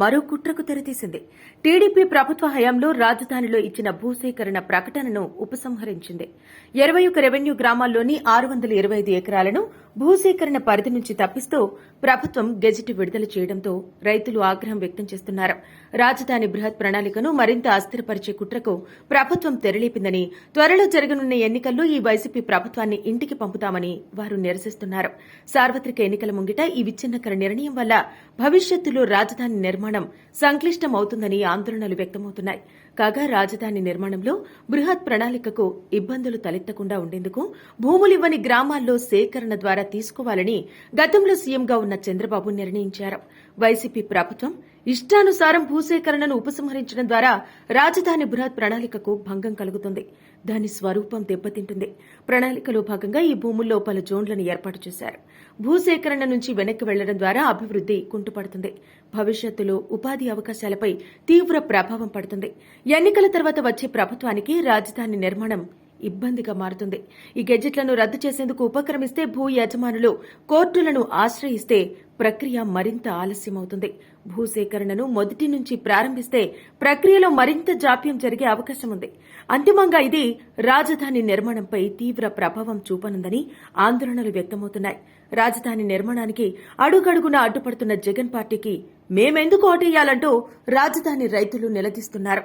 మరో కుట్రకు తెరతీసింది. టీడీపీ ప్రభుత్వ హయాంలో రాజధానిలో ఇచ్చిన భూసేకరణ ప్రకటనను ఉపసంహరించింది. ఇరవై ఒక రెవెన్యూ గ్రామాల్లోని ఆరు వందల ఇరవై ఐదు ఎకరాలను భూసేకరణ పరిధి నుంచి తప్పిస్తూ ప్రభుత్వం గెజిట్ విడుదల చేయడంతో రైతులు ఆగ్రహం వ్యక్తం చేస్తున్నారు. రాజధాని బృహత్ ప్రణాళికను మరింత అస్థిరపరిచే కుట్రకు ప్రభుత్వం తెరలేపిందని త్వరలో జరగనున్న ఎన్నికల్లో ఈ వైసీపీ ప్రభుత్వాన్ని ఇంటికి పంపుతామని వారు నిరసిస్తున్నారు. సార్వత్రిక ఎన్నికల ముంగిట ఈ విచ్ఛిన్నకర నిర్ణయం వల్ల భవిష్యత్తులో రాజధాని నిర్మాణం నిర్మాణం సంక్లిష్టమవుతుందని ఆందోళనలు వ్యక్తమవుతున్నాయి. కాగా రాజధాని నిర్మాణంలో బృహత్ ప్రణాళికకు ఇబ్బందులు తలెత్తకుండా ఉండేందుకు భూములివ్వని గ్రామాల్లో సేకరణ ద్వారా తీసుకోవాలని గతంలో సీఎంగా ఉన్న చంద్రబాబు నిర్ణయించారు. వైసీపీ ప్రభుత్వం ఇష్టానుసారం భూసేకరణను ఉపసంహరించడం ద్వారా రాజధాని బృహత్ ప్రణాళికకు భంగం కలుగుతుంది. దాని స్వరూపం దెబ్బతింటుంది. ప్రణాళికలో భాగంగా ఈ భూముల్లో పలు జోన్లను ఏర్పాటు చేశారు. భూసేకరణ నుంచి వెనక్కి వెళ్ళడం ద్వారా అభివృద్ది కుంటుపడుతుంది. భవిష్యత్తులో ఉపాధి అవకాశాలపై తీవ్ర ప్రభావం పడుతుంది. ఎన్నికల తర్వాత వచ్చే ప్రభుత్వానికి రాజధాని నిర్మాణం ఇబ్బందిగా మారుతుంది. ఈ గెజెట్లను రద్దు చేసేందుకు ఉపక్రమిస్తే భూ యజమానులు కోర్టులను ఆశ్రయిస్తే ప్రక్రియ మరింత ఆలస్యమవుతుంది. భూసేకరణను మొదటి నుంచి ప్రారంభిస్తే ప్రక్రియలో మరింత జాప్యం జరిగే అవకాశం ఉంది. అంతిమంగా ఇది రాజధాని నిర్మాణంపై తీవ్ర ప్రభావం చూపనుందని ఆందోళనలు వ్యక్తమవుతున్నాయి. రాజధాని నిర్మాణానికి అడుగడుగున అడ్డుపడుతున్న జగన్ పార్టీకి మేమెందుకు ఓటేయాలంటూ రాజధాని రైతులు నిలదీస్తున్నారు.